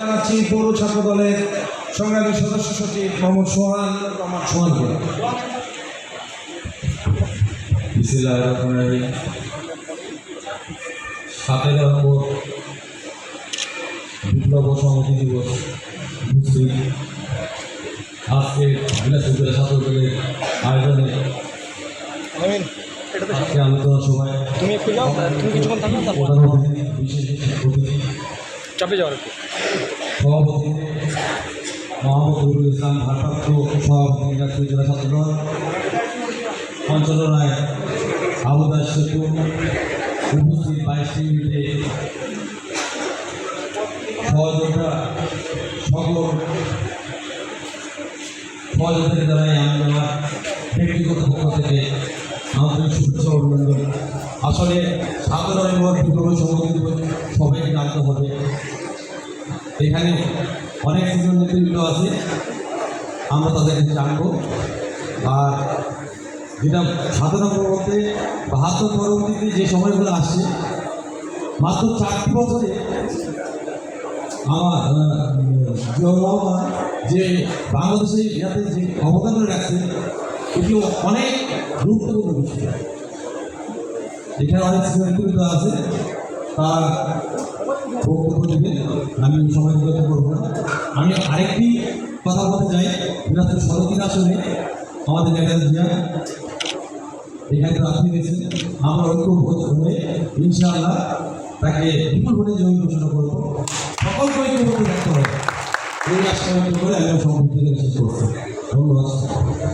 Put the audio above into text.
জানাচ্ছি পৌর ছাত্র দলের সংগ্রামী সদস্য সচিব মোহাম্মদ সোহান রহমান সোহানকে। বিসিলাহ রহমান রহিম। সাতের নম্বর বিপ্লব সংহতি দিবস উপস্থিত। আজকে বিলাসপুরের ছাত্র দলের আয়োজনে আজকে আলোচনা সভায় তুমি একটু যাও তুমি কিছুক্ষণ থাকো বিশেষ অতিথি। চাপে যাওয়ার সভাপতি মোহাম্মদ রুল ইসলাম ভারপ্রাপ্ত সভাপতি দিনাজপুর সহযোগিতা সকল সহযোগিতা জানাই আমি আমার থেকে আন্তরিক শুভেচ্ছা আসলে সাধারণ এবং সবাইকে জানতে হবে এখানে অনেক সিজন নেতৃত্ব আছে। আমরা তাদেরকে জানব। আর যেটা সাধারণ পরবর্তী, বাহাত্তর পরবর্তীতে যে সময়গুলো আসছে, মাত্র চারটি বছরে আমার জিয়াউর যে বাংলাদেশে ইয়াতে যে অবদান রাখছে এটি অনেক গুরুত্বপূর্ণ বিষয়। এখানে অনেক আছে। তার আমি সময় দিতে করব না। আমি আরেকটি কথা বলতে চাই। দিনাজপুর সরকির আসনে আমাদের নেতা জিয়া। এখানে প্রার্থী দিয়েছেন আমরা ঐক্যবোধ হয়ে ইনশাআল্লাহ তাকে বিপুল ভোটে জয়ী ঘোষণা করব। সকলকে ঐক্যবদ্ধ থাকতে হবে। এই রাষ্ট্র করে আমি সম্পর্ক শেষ করছি। ধন্যবাদ।